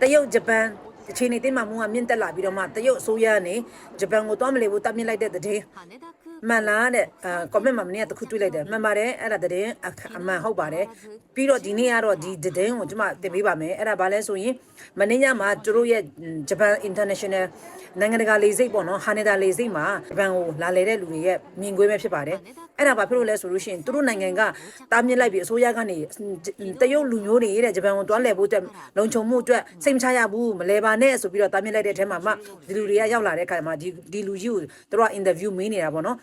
တရုတ်ဂျပန်အခြေအနေတင်းမာမှုကမြင့်တက်လာပြီးတော့မှတရုတ်အစိုးရကနေဂျပန်ကိုသွားမလဲဘူးတပ်မြင့်လိုက်တဲ့တဲ့ မှန်လားတဲ့အာ comment မှာမနေ့ကတခုတွေ့လိုက်တယ်မှန်ပါတယ်အဲ့ဒါတဲ့အမှန်ဟုတ်ပါတယ်ပြီးတော့ဒီနေ့ကတော့ဒီတဲ့ကိုကျွန်မတင်ပေးပါမယ်အဲ့ဒါဘာလဲဆိုရင်မနေ့ညမှာသူတို့ရဲ့ဂျပန် international နိုင်ငံတကာလေဆိပ်ပေါ့နော်ဟာနေဒါလေဆိပ်မှာဂျပန်ကိုလာလေတဲ့လူတွေရဲ့မြင်ကွင်းပဲဖြစ်ပါတယ်အဲ့ဒါဘာဖြစ်လို့လဲဆိုလို့ရှိရင်သူတို့နိုင်ငံကတားမြစ်လိုက်ပြီးအစိုးရကနေတရုတ်လူမျိုးတွေတဲ့ဂျပန်ကိုတွားလဲဖို့အတွက်လုံခြုံမှုအတွက်စိတ်မချရဘူးမလဲပါနဲ့ဆိုပြီးတော့တားမြစ်လိုက်တဲ့အထက်မှာမှဒီလူတွေကရောက်လာတဲ့အခါမှာဒီဒီလူကြီးကိုသူတို့က interview မေးနေတာပေါ့နော်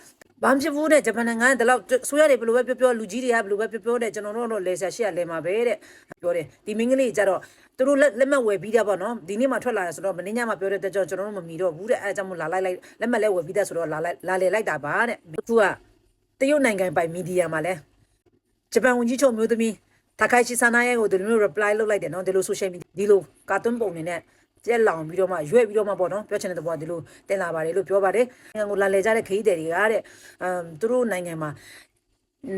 ဘာမှဖြစ်ဘူးတဲ့ဂျပန်နိုင်ငံကဒီလောက်ဆိုရတယ်ဘယ်လိုပဲပြောပြောလူကြီးတွေကဘယ်လိုပဲပြောပြောတဲ့ကျွန်တော်တို့တော့လေဆာရှိရလဲမှာပဲတဲ့ပြောတယ်ဒီမင်းကလေးကြတော့သူတို့လက်လက်မှတ်ဝယ်ပြီးတာပေါ့နော်ဒီနေ့မှထွက်လာတယ်ဆိုတော့မင်းညမှာပြောတဲ့တက်ကြောကျွန်တော်တို့မမီတော့ဘူးတဲ့အဲအကြောင်းမို့လာလိုက်လိုက်လက်မှတ်လဲဝယ်ပြီးသားဆိုတော့လာလိုက်လာလေလိုက်တာပါတဲ့သူကတရုတ်နိုင်ငံပိုင်မီဒီယာမှာလဲဂျပန်ဝန်ကြီးချုပ်မျိုးသမီးတာခိုင်ချီဆာနာရဲ့ကိုဒီလိုမျိုး reply လုပ်လိုက်တယ်နော်ဒီလို social media ဒီလိုကာတွန်းပုံနေနဲ့ ကျက်လောင်ပြီးတော့မှရွက်ပြီးတော့မှပေါ့နော်ပြောချင်တဲ့သဘောကဒီလိုတင်လာပါတယ်လို့ပြောပါတယ်နိုင်ငံကိုလာလေကြတဲ့ခရီးသည်တွေကတဲ့အမ်သူတို့နိုင်ငံမှာ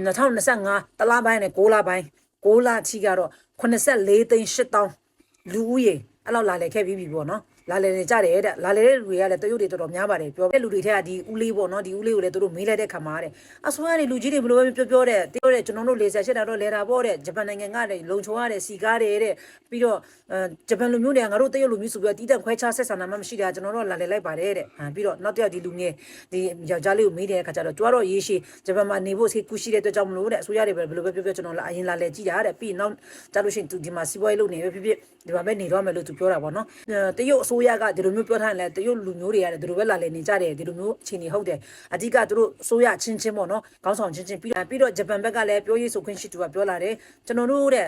2025တလားပိုင်းနဲ့6လပိုင်း6လချီကတော့84သိန်း8000လူဦးရေအဲ့လောက်လာလေခဲ့ပြီးပြီပေါ့နော် လာလေနေကြတယ်တဲ့လာလေတဲ့လူတွေကလည်းတရုတ်တွေတော်တော်များပါတယ်ပြောတဲ့လူတွေထက်ကဒီဦးလေးပေါ့နော်ဒီဦးလေးကိုလည်းသူတို့မေးလိုက်တဲ့ခါမှာတဲ့အဆိုရနေလူကြီးတွေဘယ်လိုပဲပြောပြောတဲ့တရုတ်တဲ့ကျွန်တော်တို့လေဆာရှက်တာတော့လေတာပေါ့တဲ့ဂျပန်နိုင်ငံကလည်းလုံချုံရတဲ့စီကားတွေတဲ့ပြီးတော့အဲဂျပန်လူမျိုးတွေကငါတို့တရုတ်လူမျိုးဆိုပြီးတော့တီးတက်ခွဲခြားဆက်ဆံတာမှမရှိတာကျွန်တော်တို့လာလေလိုက်ပါတယ်တဲ့ဟာပြီးတော့နောက်တစ်ယောက်ဒီလူငယ်ဒီယောက်ျားလေးကိုမေးတဲ့အခါကျတော့ကြွားတော့ရေးရှိဂျပန်မှာနေဖို့ဆေးကူရှိတဲ့အတွက်ကြောင့်မလို့တဲ့အဆိုရတွေပဲဘယ်လိုပဲပြောပြောကျွန်တော်လာအရင်လာလေကြည့်တာတဲ့ပြီးနောက်ကြလို့ရှိရင်သူဒီမှာစီးပွားရေးလုပ်နေပဲဖြစ်ဖြစ်ဒီမှာပဲနေတော့မယ်လို့သူပြောတာပေါ့နော်တရုတ်အစိုးရကဒီလိုမျိုးပြောထားရင်လည်းတရုတ်လူမျိုးတွေကလည်းဒီလိုပဲလာလေနေကြတယ်ဒီလိုမျိုးအခြေအနေဟုတ်တယ်အဓိကသူတို့အစိုးရချင်းချင်းပေါ့နော်ခေါင်းဆောင်ချင်းချင်းပြီးပြီးတော့ဂျပန်ဘက်ကလည်းပြောရေးဆိုခွင့်ရှိသူကပြောလာတယ်ကျွန်တော်တို့တဲ့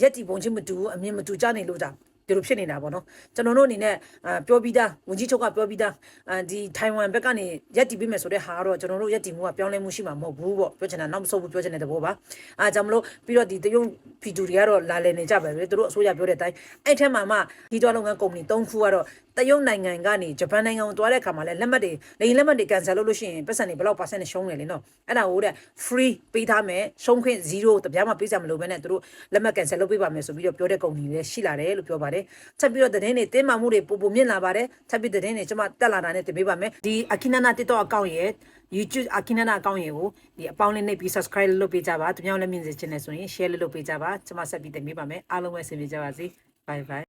ရက်တီပုံချင်းမတူဘူးအမြင်မတူကြနေလို့ကြောင့် ဒီလိုဖြစ်နေတာပေါ့နော်ကျွန်တော်တို့အနေနဲ့အာပြောပြီးသားဝန်ကြီးချုပ်ကပြောပြီးသားအာဒီထိုင်ဝမ်ဘက်ကနေရက်တီပေးမယ်ဆိုတဲ့ဟာကတော့ကျွန်တော်တို့ရက်တီမှုကပြောင်းလဲမှုရှိမှာမဟုတ်ဘူးပေါ့ပြောချင်တာနောက်မဆုတ်ဘူးပြောချင်တဲ့သဘောပါအားကြောင့်မလို့ပြီးတော့ဒီတရုတ်ဖီတူတွေကတော့လာလည်နေကြပါပဲသူတို့အစိုးရပြောတဲ့အတိုင်းအဲ့ထက်မှမှဒီတွားလုပ်ငန်းကုမ္ပဏီ၃ခုကတော့တရုတ်နိုင်ငံကနေဂျပန်နိုင်ငံကိုတွားတဲ့အခါမှာလည်းလက်မှတ်တွေလိန်လက်မှတ်တွေ cancel လုပ်လို့ရှိရင်ပတ်စံတွေဘယ်လောက် percent ရှုံးတယ်လေနော်အဲ့ဒါကိုတဲ့ free ပေးထားမယ်ရှုံးခွင့်0တပြားမှပေးစရာမလိုဘဲနဲ့သူတို့လက်မှတ် cancel လုပ်ပေးပါမယ်ဆိုပြီးတော့ပြောတဲ့ကုမ္ပဏီတွေရှိလာတယ်လို့ပြောပါတယ်ချက်ပြီးတော့သတင်းတွေတင်းမာမှုတွေပိုပိုမြင့်လာပါတယ်ချက်ပြီးသတင်းတွေကျွန်မတက်လာတာနဲ့တင်ပေးပါမယ်ဒီ Akinana TikTok account ရဲ့ YouTube Akinana account ရဲ့ကိုဒီအပေါင်းလေးနှိပ်ပြီး subscribe လုပ်ပေးကြပါသူများလည်းမြင်စေချင်တယ်ဆိုရင် share လုပ်ပေးကြပါကျွန်မဆက်ပြီးတင်ပေးပါမယ်အားလုံးပဲဆင်ပြေကြပါစေ bye bye